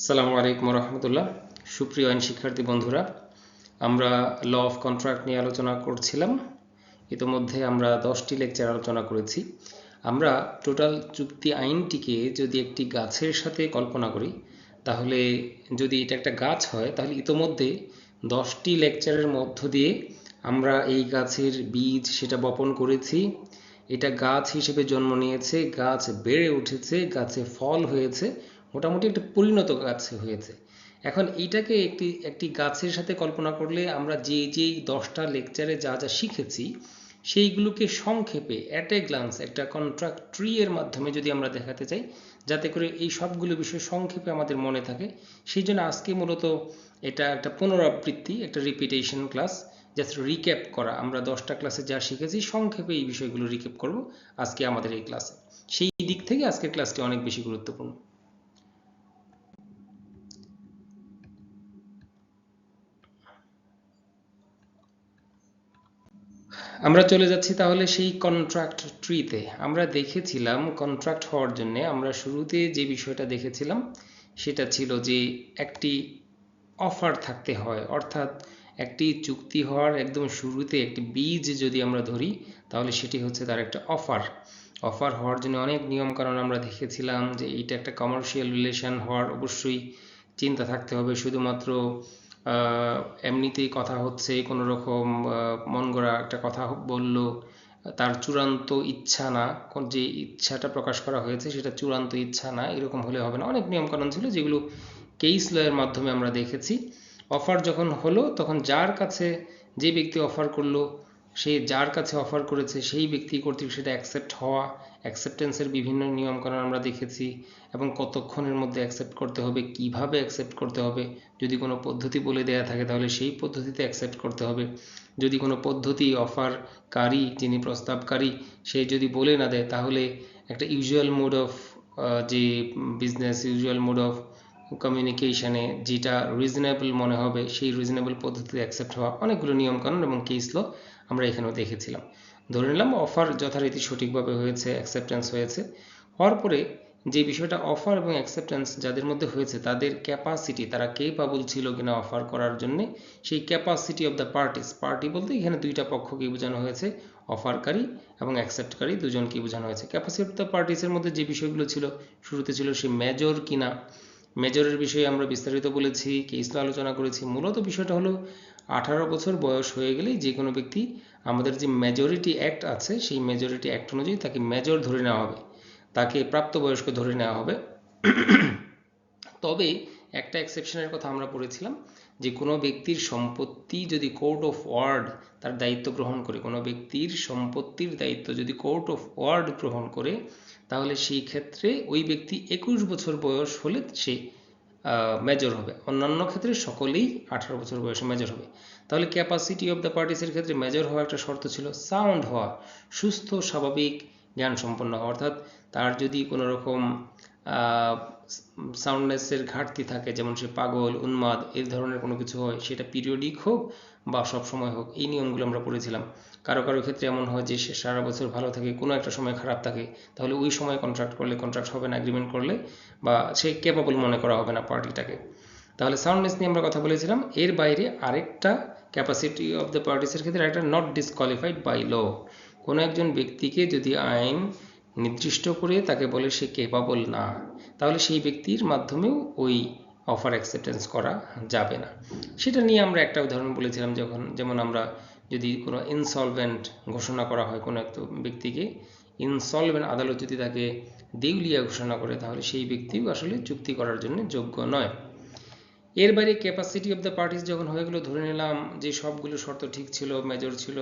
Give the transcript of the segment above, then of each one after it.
আসসালামু আলাইকুম রহমতুল্লাহ সুপ্রিয় আইন শিক্ষার্থী বন্ধুরা, আমরা ল অফ কন্ট্রাক্ট নিয়ে আলোচনা করছিলাম। ইতোমধ্যে আমরা দশটি লেকচার আলোচনা করেছি। আমরা টোটাল চুক্তি আইনটিকে যদি একটি গাছের সাথে কল্পনা করি, তাহলে যদি এটা একটা গাছ হয়, তাহলে ইতোমধ্যে দশটি লেকচারের মধ্য দিয়ে আমরা এই গাছের বীজ সেটা বপন করেছি। এটা গাছ হিসেবে জন্ম নিয়েছে, গাছ বেড়ে উঠেছে, গাছে ফল হয়েছে মোটামুটি একটা পরিণত গাছ হয়েছে। এখন এইটাকে একটি একটি গাছের সাথে কল্পনা করলে আমরা যে, যেই দশটা লেকচারে যা যা শিখেছি, সেইগুলোকে সংক্ষেপে অ্যাট এ গ্লান্স একটা কন্ট্রাক্ট ট্রি এর মাধ্যমে যদি আমরা দেখাতে চাই, যাতে করে এই সবগুলো বিষয় সংক্ষেপে আমাদের মনে থাকে, সেই জন্য আজকে মূলত এটা একটা পুনরাবৃত্তি, একটা রিপিটেশন ক্লাস জাস্ট রিক্যাপ করা। আমরা দশটা ক্লাসে যা শিখেছি, সংক্ষেপে এই বিষয়গুলো রিক্যাপ করব আজকে আমাদের এই ক্লাসে সেই দিক থেকে আজকের ক্লাসটি অনেক বেশি গুরুত্বপূর্ণ। আমরা চলে যাচ্ছি তাহলে সেই কন্ট্রাক্ট ট্রিতে আমরা দেখেছিলাম কন্ট্রাক্ট হওয়ার জন্য আমরা শুরুতে যে বিষয়টা দেখেছিলাম, সেটা ছিল যে একটি অফার থাকতে হয়। অর্থাৎ একটি চুক্তি হওয়ার একদম শুরুতে একটি বীজ যদি আমরা ধরি, তাহলে সেটি হচ্ছে তার একটা অফার অফার হওয়ার জন্য অনেক নিয়ম কারণ আমরা দেখেছিলাম যে এইটা একটা কমার্শিয়াল রিলেশন হওয়ার অবশ্যই চিন্তা থাকতে হবে। শুধুমাত্র এমনিতেই কথা হচ্ছে কোনো রকম মন গড়া একটা কথা বলল, তার চূড়ান্ত ইচ্ছা না যে ইচ্ছাটা প্রকাশ করা হয়েছে সেটা চূড়ান্ত ইচ্ছা না, এরকম হলে হবে না। অনেক নিয়মকানুন ছিল যেগুলো কেইস লয়ের মাধ্যমে আমরা দেখেছি। অফার যখন হলো, তখন যার কাছে যে ব্যক্তি অফার করল সে যার কাছে অফার করেছে, সেই ব্যক্তি কর্তৃক সেটা অ্যাকসেপ্ট হওয়া অ্যাকসেপ্টেন্সের বিভিন্ন নিয়মকানুন আমরা দেখেছি এবং কতক্ষণের মধ্যে অ্যাকসেপ্ট করতে হবে, কীভাবে অ্যাকসেপ্ট করতে হবে, যদি কোনো পদ্ধতি বলে দেয়া থাকে তাহলে সেই পদ্ধতিতে অ্যাকসেপ্ট করতে হবে। যদি কোনো পদ্ধতি অফারকারী যিনি প্রস্তাবকারী, সে যদি বলে না দেয় তাহলে একটা ইউজুয়াল মোড অফ যে বিজনেস ইউজুয়াল মোড অফ কমিউনিকেশনে যেটা রিজনেবল মনে হবে, সেই রিজনেবল পদ্ধতিতে অ্যাকসেপ্ট হওয়া। অনেকগুলো নিয়মকানুন এবং কেস ল আমরা এখানেও দেখেছিলাম। ধরে নিলাম অফার যথারীতি সঠিকভাবে হয়েছে অ্যাকসেপ্টেন্স হয়েছে। হওয়ার পরে যে বিষয়টা অফার এবং অ্যাকসেপ্টেন্স যাদের মধ্যে হয়েছে, তাদের ক্যাপাসিটি তারা কেপাবল ছিল কিনা অফার করার জন্য, সেই capacity of the parties party বলতে এখানে দুইটা পক্ষকে বোঝানো হয়েছে অফারকারী এবং অ্যাকসেপ্টকারী দুজনকে বোঝানো হয়েছে। ক্যাপাসিটি অফ দ্য পার্টিসের মধ্যে যে বিষয়গুলো ছিল, শুরুতে ছিল সে মেজর কিনা। মেজরের বিষয়ে আমরা বিস্তারিত বলেছি কেস আলোচনা করেছি। মূলত বিষয়টা হলো আঠারো বছর বয়স হয়ে গেলেই যে কোনো ব্যক্তি আমাদের যে মেজরিটি অ্যাক্ট আছে, সেই মেজরিটি অ্যাক্ট অনুযায়ী তাকে মেজর ধরে নেওয়া হবে। তাকে প্রাপ্তবয়স্ক ধরে নেওয়া হবে। তবে একটা এক্সেপশনের কথা আমরা পড়েছিলাম, যে কোনো ব্যক্তির সম্পত্তি যদি কোর্ট অফ ওয়ার্ড তার দায়িত্ব গ্রহণ করে, কোনো ব্যক্তির সম্পত্তির দায়িত্ব যদি কোর্ট অফ ওয়ার্ড গ্রহণ করে, তাহলে সেই ক্ষেত্রে ওই ব্যক্তি একুশ বছর বয়স হলে সে মেজর হবে। অন্যান্য ক্ষেত্রে সকলেই আঠারো বছর বয়সে মেজর হবে। তাহলে ক্যাপাসিটি অফ দ্য পার্টিসের ক্ষেত্রে মেজর হওয়া একটা শর্ত ছিল সাউন্ড হওয়া, সুস্থ, স্বাভাবিক জ্ঞান সম্পন্ন হওয়া অর্থাৎ তার যদি কোনো রকম সাউন্ডনেসের ঘাটতি থাকে, যেমন সে পাগল, উন্মাদ, এই ধরনের কোনো কিছু হয়, সেটা পিরিয়ডিক হোক বা সব সময় হোক, এই নিয়মগুলো আমরা পড়েছিলাম। কারও কারও ক্ষেত্রে এমন হয় যে সে সারা বছর ভালো থাকে, কোনো একটা সময় খারাপ থাকে, তাহলে ওই সময় কন্ট্রাক্ট করলে কন্ট্রাক্ট হবে না এগ্রিমেন্ট করলে বা সে কেপাবল মনে করা হবে না পার্টিটাকে তাহলে সাউন্ডনেস নিয়ে আমরা কথা বলেছিলাম, এর বাইরে আরেকটা ক্যাপাসিটি অফ দ্য পার্টিসের ক্ষেত্রে আরেকটা নট ডিসকোয়ালিফাইড বাই ল কোনো একজন ব্যক্তিকে যদি আইন নির্দিষ্ট করে তাকে বলে সে কেপাবল না, তাহলে সেই ব্যক্তির মাধ্যমেও ওই অফার অ্যাকসেপ্টেন্স করা যাবে না। সেটা নিয়ে আমরা একটা উদাহরণ বলেছিলাম যখন, যেমন আমরা যদি কোনো ইনসলভেন্ট ঘোষণা করা হয় কোনো একটা ব্যক্তিকে ইনসলভেন্ট আদালত যদি তাকে দেউলিয়া ঘোষণা করে, তাহলে সেই ব্যক্তিও আসলে চুক্তি করার জন্য যোগ্য নয়। এর বাইরে ক্যাপাসিটি অফ দ্য পার্টিস যখন হয়ে গেলো, ধরে নিলাম যে সবগুলো শর্ত ঠিক ছিল মেজর ছিল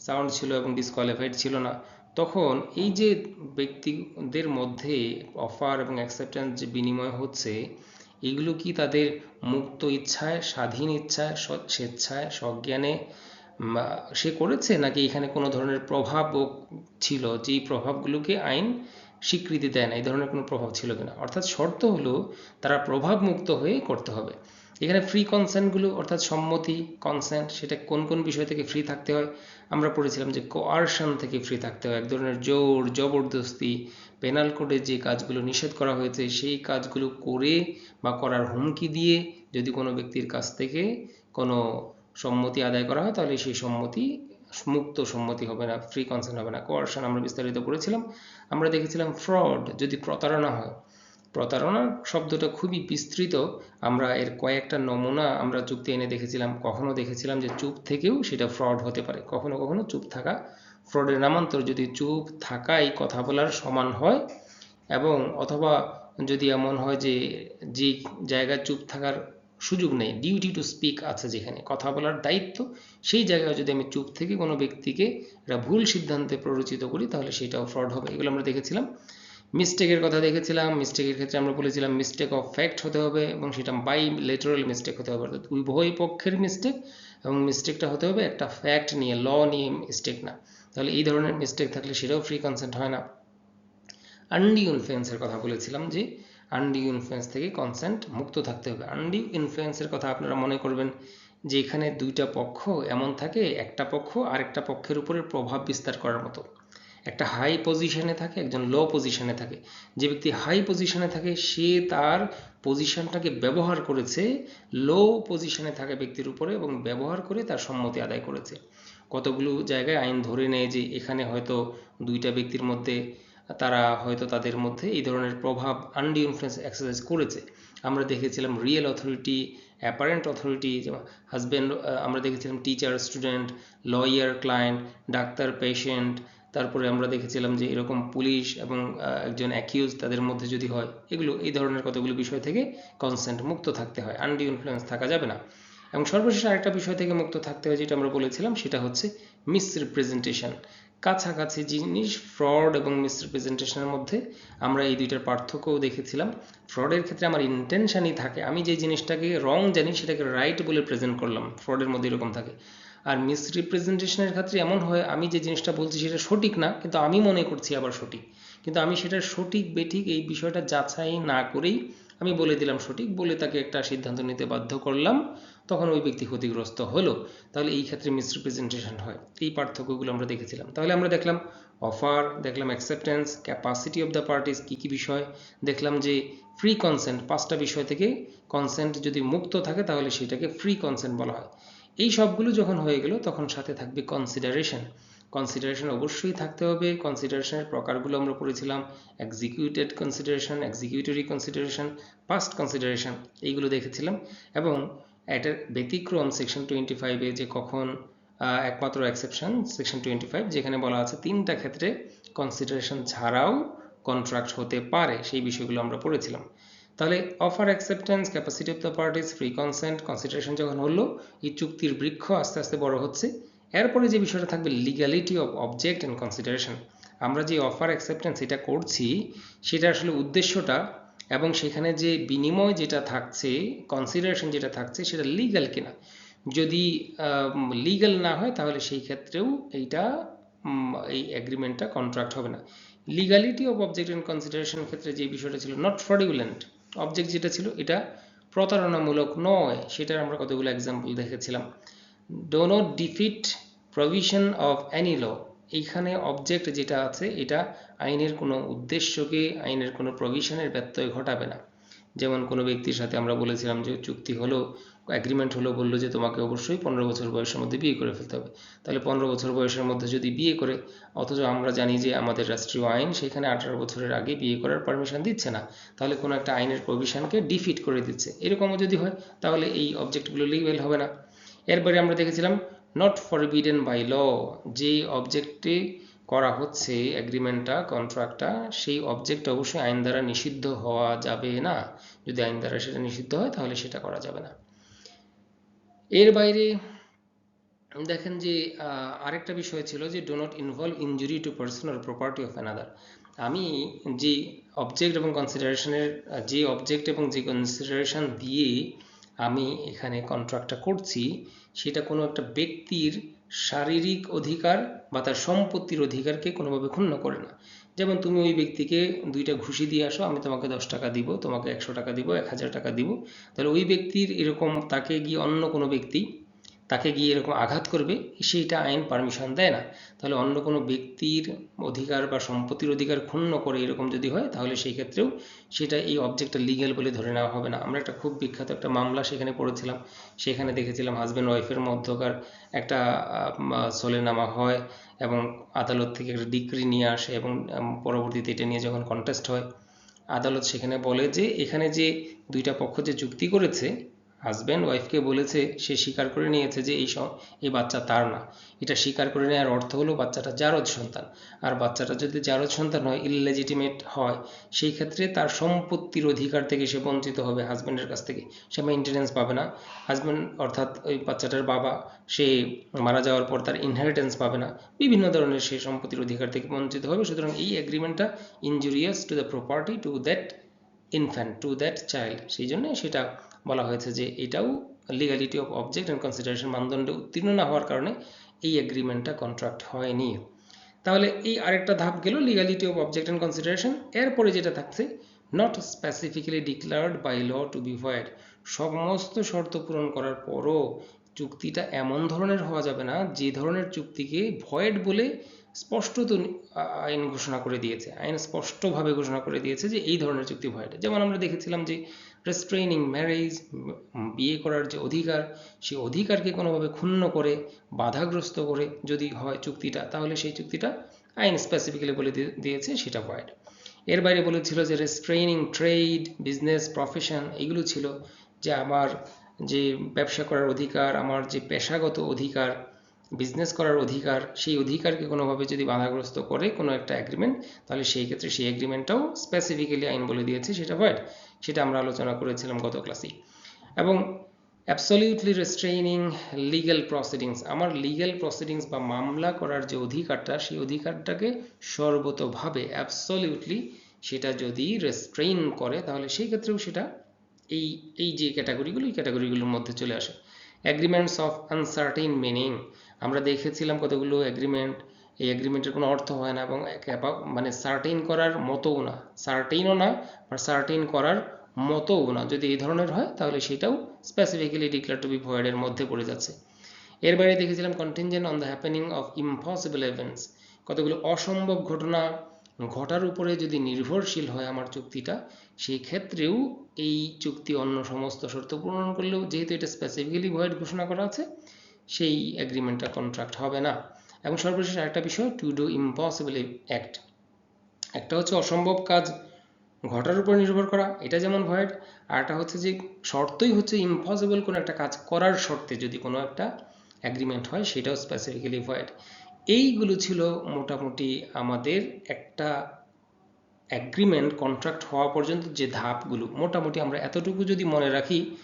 সাউন্ড ছিল এবং ডিসকোয়ালিফাইড ছিল না তখন এই যে ব্যক্তিদের মধ্যে অফার এবং অ্যাকসেপ্টেন্স যে বিনিময় হচ্ছে, এগুলো কি তাদের মুক্ত ইচ্ছায়, স্বাধীন ইচ্ছায় স্বেচ্ছায় সজ্ঞানে সে করেছে? নাকি এখানে কোনো ধরনের প্রভাবও ছিল যেই প্রভাবগুলোকে আইন স্বীকৃতি দেয় না? এই ধরনের কোনো প্রভাব ছিল কিনা? অর্থাৎ শর্ত হলো তারা প্রভাব মুক্ত হয়ে করতে হবে। এখানে ফ্রি কনসেন্টগুলো অর্থাৎ সম্মতি কনসেন্ট সেটা কোন কোন বিষয় থেকে ফ্রি থাকতে হয়? আমরা পড়েছিলাম যে কোয়ারশন থেকে ফ্রি থাকতে হয়। এক ধরনের জোর, জবরদস্তি পেনাল কোডে যে কাজগুলো নিষেধ করা হয়েছে, সেই কাজগুলো করে বা করার হুমকি দিয়ে যদি কোনো ব্যক্তির কাছ থেকে কোনো সম্মতি আদায় করা হয়, তাহলে সেই সম্মতি, মুক্ত সম্মতি হবে না ফ্রি কনসেন্ট হবে না। কোয়ারশন আমরা বিস্তারিত করেছিলাম আমরা দেখেছিলাম ফ্রড যদি প্রতারণা হয় প্রতারণা শব্দটা খুবই বিস্তৃত। আমরা এর কয়েকটা নমুনা আমরা চুক্তি এনে দেখেছিলাম, কখনো দেখেছিলাম যে চুপ থেকেও সেটা ফ্রড হতে পারে। কখনো কখনো চুপ থাকা ফ্রডের নামান্তর যদি চুপ থাকাই কথা বলার সমান হয় এবং অথবা যদি এমন হয় যে যে জায়গায় চুপ থাকার সুযোগ নেই ডিউটি টু স্পিক আছে যেখানে, কথা বলার দায়িত্ব, সেই জায়গায় যদি আমি চুপ থেকে কোনো ব্যক্তিকে একটা ভুল সিদ্ধান্তে প্ররোচিত করি তাহলে সেটাও ফ্রড হবে। এগুলো আমরা দেখেছিলাম। মিস্টেকের কথা দেখেছিলাম। মিস্টেকের ক্ষেত্রে আমরা বলেছিলাম মিস্টেক অফ ফ্যাক্ট হতে হবে এবং সেটা বাই লেটারাল মিস্টেক হতে হবে। অর্থাৎ উভয় পক্ষের মিস্টেক এবং মিস্টেকটা হতে হবে একটা ফ্যাক্ট নিয়ে ল নিয়ে মিস্টেক না। তাহলে এই ধরনের মিস্টেক থাকলে সেটাও ফ্রি কনসেন্ট হয় না। আন্ডি ইনফ্লুয়েন্সের কথা বলেছিলাম যে আন্ডি ইনফ্লুয়েন্স থেকে কনসেন্ট মুক্ত থাকতে হবে। আন্ডি ইনফ্লুয়েন্সের কথা আপনারা মনে করবেন যে, এখানে দুইটা পক্ষ এমন থাকে, একটা পক্ষ আরেকটা পক্ষের উপরে প্রভাব বিস্তার করার মতো। একটা হাই পজিশনে থাকে, একজন লো পজিশনে থাকে। যে ব্যক্তি হাই পজিশনে থাকে, সে তার পজিশনটাকে ব্যবহার করেছে লো পজিশনে থাকা ব্যক্তির উপরে এবং ব্যবহার করে তার সম্মতি আদায় করেছে। কতগুলো জায়গায় আইন ধরে নেয় যে এখানে হয়তো দুইটা ব্যক্তির মধ্যে, তারা হয়তো তাদের মধ্যে এই ধরনের প্রভাব আন্ডি ইনফ্লুয়েন্স এক্সারসাইজ করেছে। আমরা দেখেছিলাম real authority apparent authority husband আমরা দেখেছিলাম teacher student lawyer client doctor patient তারপরে আমরা দেখেছিলাম যে এরকম পুলিশ এবং একজন অ্যাকিউজ তাদের মধ্যে যদি হয়, এগুলো, এই ধরনের কতগুলো বিষয় থেকে কনসেন্ট মুক্ত থাকতে হয় আন্ডি ইনফ্লুয়েন্স থাকা যাবে না। এবং সর্বশেষ আরেকটা বিষয় থেকে মুক্ত থাকতে হয় যেটা আমরা বলেছিলাম, সেটা হচ্ছে মিসরিপ্রেজেন্টেশন কাছাকাছি জিনিস ফ্রড এবং মিসরিপ্রেজেন্টেশনের মধ্যে আমরা এই দুইটার পার্থক্যও দেখেছিলাম। ফ্রডের ক্ষেত্রে আমার ইন্টেনশনই থাকে। আমি যে জিনিসটাকে রং জানি, সেটাকে রাইট বলে প্রেজেন্ট করলাম। ফ্রডের মধ্যে এরকম থাকে। আর মিসরিপ্রেজেন্টেশনের ক্ষেত্রে এমন হয়, আমি যে জিনিসটা বলছি সেটা সঠিক না, কিন্তু আমি মনে করছি আবার সঠিক। কিন্তু আমি সেটা সঠিক বেঠিক এই বিষয়টা যাচাই না করেই আমি বলে দিলাম সঠিক, বলে তাকে একটা সিদ্ধান্ত নিতে বাধ্য করলাম, তখন ওই ব্যক্তি ক্ষতিগ্রস্ত হলো। তাহলে এই ক্ষেত্রে মিসরিপ্রেজেন্টেশন হয়। এই পার্থক্যগুলো আমরা দেখেছিলাম। তাহলে আমরা দেখলাম অফার দেখলাম acceptance capacity of the parties কী কী বিষয়? দেখলাম যে ফ্রি কনসেন্ট পাঁচটা বিষয় থেকে কনসেন্ট যদি মুক্ত থাকে, তাহলে সেটাকে ফ্রি কনসেন্ট বলা হয়। এই সবগুলো যখন হয়ে গেল, তখন সাথে থাকবে কনসিডারেশন কনসিডারেশন অবশ্যই থাকতে হবে। কনসিডারেশনের প্রকারগুলো আমরা পড়েছিলাম। Executed consideration executory consideration past consideration এইগুলো দেখেছিলাম। এবং এটার ব্যতিক্রম সেকশন টোয়েন্টি ফাইভে যে কখন একমাত্র এক্সেপশন সেকশন টোয়েন্টি ফাইভ যেখানে বলা আছে তিনটা ক্ষেত্রে কনসিডারেশন ছাড়াও কন্ট্রাক্ট হতে পারে, সেই বিষয়গুলো আমরা পড়েছিলাম। তাহলে offer acceptance capacity of the parties free consent consideration যখন হলো, এই চুক্তির বৃক্ষ আস্তে আস্তে বড় হচ্ছে। এরপরে যে বিষয়টা থাকবে legality of object and consideration আমরা যে অফার অ্যাকসেপ্টেন্স এটা করছি সেটা আসলে উদ্দেশ্যটা এবং সেখানে যে বিনিময় যেটা থাকছে কনসিডারেশন যেটা থাকছে, সেটা লিগ্যাল কিনা। যদি লিগ্যাল না হয়, তাহলে সেই ক্ষেত্রেও এইটা এই অ্যাগ্রিমেন্টটা কন্ট্রাক্ট হবে না। Legality of object and consideration ক্ষেত্রে যে বিষয়টা ছিল নট ফ্রডিউলেন্ট অবজেক্ট যেটা ছিল, এটা প্রতারণামূলক নয়। সেটার আমরা কতগুলো এক্সাম্পল দেখেছিলাম। Do not defeat provision of any law এইখানে অবজেক্ট যেটা আছে, এটা আইনের কোনো উদ্দেশ্যকে, আইনের কোনো প্রভিশনের ব্যত্যয় ঘটাবে না। যেমন কোনো ব্যক্তির সাথে আমরা বলেছিলাম যে চুক্তি হলো অ্যাগ্রিমেন্ট হলো, বলল যে তোমাকে অবশ্যই পনেরো বছর বয়সের মধ্যে বিয়ে করে ফেলতে হবে। তাহলে পনেরো বছর বয়সের মধ্যে যদি বিয়ে করে, অথচ আমরা জানি যে আমাদের রাষ্ট্রীয় আইন সেখানে আঠারো বছরের আগে বিয়ে করার পারমিশন দিচ্ছে না, তাহলে কোনো একটা আইনের প্রভিশনকে ডিফিট করে দিচ্ছে। এরকমও যদি হয়, তাহলে এই অবজেক্টগুলো লিগেল হবে না। এরপরে আমরা দেখেছিলাম নট ফরবিডেন বাই ল যে অবজেক্টে করা হচ্ছে এগ্রিমেন্টটা কন্ট্রাক্টটা সেই অবজেক্ট অবশ্যই আইন দ্বারা নিষিদ্ধ হওয়া যাবে না। যদি আইন দ্বারা সেটা নিষিদ্ধ হয়, তাহলে সেটা করা যাবে না। এর বাইরে দেখেন যে আরেকটা বিষয় ছিল যে do not involve injury to person or property of another আমি যে অবজেক্ট এবং কনসিডারেশনের যে অবজেক্ট এবং যে কনসিডারেশন দিয়ে আমি এখানে কন্ট্রাক্টটা করছি, সেটা কোনো একটা ব্যক্তির শারীরিক অধিকার বা তার সম্পত্তির অধিকারকে কোনোভাবে ক্ষুণ্ণ করে না। যেমন তুমি ওই ব্যক্তিকে দুইটা ঘুষি দিয়ে আসো, আমি তোমাকে দশ টাকা দিব, তোমাকে একশো টাকা দিব, এক হাজার টাকা দিব। তাহলে ওই ব্যক্তির এরকম তাকে গিয়ে অন্য কোনো ব্যক্তি তাকে গিয়ে এরকম আঘাত করবে, সেইটা আইন পারমিশন দেয় না। তাহলে অন্য কোনো ব্যক্তির অধিকার বা সম্পত্তির অধিকার ক্ষুণ্ণ করে এরকম যদি হয়, তাহলে সেই ক্ষেত্রেও সেটা এই অবজেক্টটা লিগ্যাল বলে ধরে নেওয়া হবে না। আমরা একটা খুব বিখ্যাত একটা মামলা সেখানে পড়েছিলাম। সেখানে দেখেছিলাম হাজব্যান্ড ওয়াইফের মধ্যকার একটা সোলেনামা হয় এবং আদালত থেকে একটা ডিগ্রি নিয়ে আসে এবং পরবর্তীতে এটা নিয়ে যখন কন্টেস্ট হয়, আদালত সেখানে বলে যে, এখানে যে দুইটা পক্ষ যে চুক্তি করেছে হাজব্যান্ড ওয়াইফকে বলেছে, সে স্বীকার করে নিয়েছে যে এই এই বাচ্চা তার না। এটা স্বীকার করে নেওয়ার অর্থ হলো বাচ্চাটা জারজ সন্তান। আর বাচ্চাটা যদি জারজ সন্তান হয় ইললেজিটিমেট হয়, সেই ক্ষেত্রে তার সম্পত্তির অধিকার থেকে সে বঞ্চিত হবে হাজব্যান্ডের কাছ থেকে। সে মেনটেনেন্স পাবে না। হাজব্যান্ড অর্থাৎ ওই বাচ্চাটার বাবা, সে মারা যাওয়ার পর তার ইনহেরিটেন্স পাবে না। বিভিন্ন ধরনের সে সম্পত্তির অধিকার থেকে বঞ্চিত হবে। সুতরাং এই এগ্রিমেন্টটা injurious to the property to that infant to that child সেই জন্য সেটা বলা হয়েছে যে এটাও legality of object and consideration মানদণ্ডে উত্তীর্ণ না হওয়ার কারণে এই এগ্রিমেন্টটা কন্ট্রাক্ট হয়নি। তাহলে এই আরেকটা ধাপ গেল legality of object and consideration এরপরে যেটা থাকছে not specifically declared by law to be void সমস্ত শর্ত পূরণ করার পরও চুক্তিটা এমন ধরনের হওয়া যাবে না, যে ধরনের চুক্তিকে ভয়েড বলে স্পষ্টত আইন ঘোষণা করে দিয়েছে। আইন স্পষ্টভাবে ঘোষণা করে দিয়েছে যে এই ধরনের চুক্তি ভয়েড যেমন আমরা দেখেছিলাম যে রেস্ট্রেইনিং ম্যারেজ বিয়ে করার যে অধিকার, সেই অধিকারকে কোনোভাবে ক্ষুণ্ণ করে, বাধাগ্রস্ত করে যদি হয় চুক্তিটা, তাহলে সেই চুক্তিটা আইন স্পেসিফিক্যালি বলে দিয়ে- দিয়েছে, সেটা ভয়েড এর বাইরে বলেছিল যে রেস্ট্রেইনিং ট্রেড বিজনেস প্রফেশন এগুলো ছিল যে আমার যে ব্যবসা করার অধিকার, আমার যে পেশাগত অধিকার বিজনেস করার অধিকার, সেই অধিকারকে কোনোভাবে যদি বাধাগ্রস্ত করে কোনো একটা এগ্রিমেন্ট তাহলে সেই ক্ষেত্রে সেই এগ্রিমেন্টটাও স্পেসিফিক্যালি আইন বলে দিয়েছে সেটা ভয়েড সেটা আমরা আলোচনা করেছিলাম গত ক্লাসে এবং অ্যাবসলিউটলি রেস্ট্রেইনিং লিগ্যাল প্রসিডিংস আমার লিগ্যাল প্রসিডিংস বা মামলা করার যে অধিকারটা, সেই অধিকারটাকে সর্বতোভাবে অ্যাবসলিউটলি সেটা যদি রেস্ট্রেইন করে, তাহলে সেই ক্ষেত্রেও সেটা এই এই যে ক্যাটাগরিগুলো এই ক্যাটাগরিগুলোর মধ্যে চলে আসে। অ্যাগ্রিমেন্টস অফ আনসার্টেইন মিনিং আমরা দেখেছিলাম কতগুলো অ্যাগ্রিমেন্ট এই অ্যাগ্রিমেন্টের কোনো অর্থ হয় না এবং মানে সার্টেইন করার মতও না। সার্টেইনও না আর সার্টেইন করার মতও না। যদি এই ধরনের হয়, তাহলে সেটাও স্পেসিফিক্যালি ডিক্লেয়ার টু বি ভয়েডের মধ্যে পড়ে যাচ্ছে। এর বাইরে দেখেছিলাম contingent on the happening of impossible events কতগুলো অসম্ভব ঘটনা ঘটার উপরে যদি নির্ভরশীল হয় আমার চুক্তিটা সেই ক্ষেত্রেও এই চুক্তি অন্য সমস্ত শর্ত পূরণ করলেও যেহেতু এটা স্পেসিফিক্যালি ভয়েড ঘোষণা করা আছে সেই এগ্রিমেন্টটা কন্ট্রাক্ট হবে না। এবং সর্বশেষ আরেকটা বিষয় টু ডু ইম্পসিবল অ্যাক্ট একটা হচ্ছে অসম্ভব কাজ, ঘটার উপর নির্ভর করা, এটা যেমন ভয়েড আর একটা হচ্ছে যে শর্তই হচ্ছে ইম্পসিবল কোনো একটা কাজ করার শর্তে যদি কোনো একটা অ্যাগ্রিমেন্ট হয়, সেটাও স্পেসিফিক্যালি ভয়েড এইগুলো ছিল মোটামুটি আমাদের একটা অ্যাগ্রিমেন্ট কন্ট্রাক্ট হওয়া পর্যন্ত যে ধাপগুলো। মোটামুটি আমরা এতটুকু যদি মনে রাখি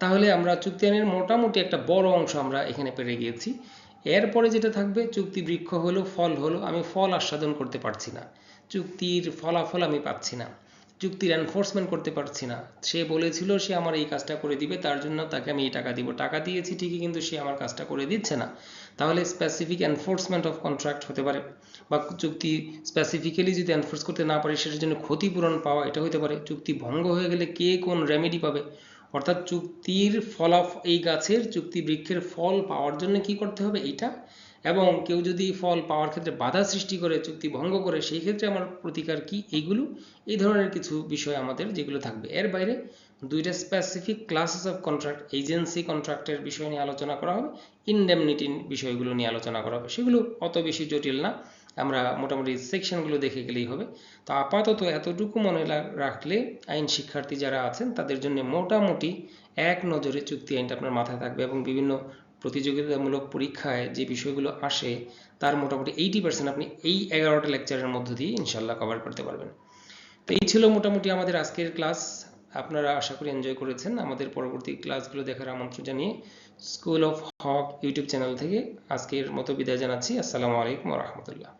তাহলে আমরা চুক্তি আইনের মোটামুটি একটা বড় অংশ আমরা এখানে পেরে গিয়েছি। এরপরে যেটা থাকবে চুক্তি বৃক্ষ হলো, ফল হলো, আমি ফল আস্বাদন করতে পারছি না। চুক্তির ফলাফল আমি পাচ্ছি না। চুক্তির এনফোর্সমেন্ট করতে পারছি না। সে বলেছিল, সে আমার এই কাজটা করে দিবে, তার জন্য তাকে আমি এই টাকা দিব। টাকা দিয়েছি ঠিকই, কিন্তু সে আমার কাজটা করে দিচ্ছে না। তাহলে স্পেসিফিক এনফোর্সমেন্ট অফ কন্ট্রাক্ট হতে পারে, বা চুক্তি স্পেসিফিক্যালি যদি এনফোর্স করতে না পারে, সেটার জন্য ক্ষতিপূরণ পাওয়া এটা হতে পারে। চুক্তি ভঙ্গ হয়ে গেলে কে কোন রেমেডি পাবে? অর্থাৎ চুক্তির ফলাফ এই গাছের, চুক্তি বৃক্ষের ফল পাওয়ার জন্য কি করতে হবে? এইটা। এবং কেউ যদি ফল পাওয়ার ক্ষেত্রে বাধা সৃষ্টি করে, চুক্তি ভঙ্গ করে, সেই ক্ষেত্রে আমার প্রতিকার কি? এইগুলো, এই ধরনের কিছু বিষয় আমাদের যেগুলো থাকবে। এর বাইরে দুইটা specific classes of contract agency কন্ট্রাক্টের বিষয় নিয়ে আলোচনা করা হবে ইনডেমনিটি বিষয়গুলো নিয়ে আলোচনা করা হবে। সেগুলো অত বেশি জটিল না। আমরা মোটামুটি সেকশনগুলো দেখে গেলেই হবে। তো আপাতত এতটুকু মনে রাখলে আইন শিক্ষার্থী যারা আছেন, তাদের জন্য মোটামুটি এক নজরে চুক্তি আইনটা আপনার মাথায় থাকবে এবং বিভিন্ন প্রতিযোগিতামূলক পরীক্ষায় যে বিষয়গুলো আসে, তার মোটামুটি এইটি পার্সেন্ট আপনি এই এগারোটা লেকচারের মধ্য দিয়ে ইনশাল্লাহ কভার করতে পারবেন। তো এই ছিল মোটামুটি আমাদের আজকের ক্লাস আপনারা আশা করি এনজয় করেছেন। আমাদের পরবর্তী ক্লাসগুলো দেখার আমন্ত্রণ জানিয়ে school of Haque YouTube channel থেকে আজকের মতো বিদায় জানাচ্ছি। আসসালামু আলাইকুম রহমতুল্লাহ।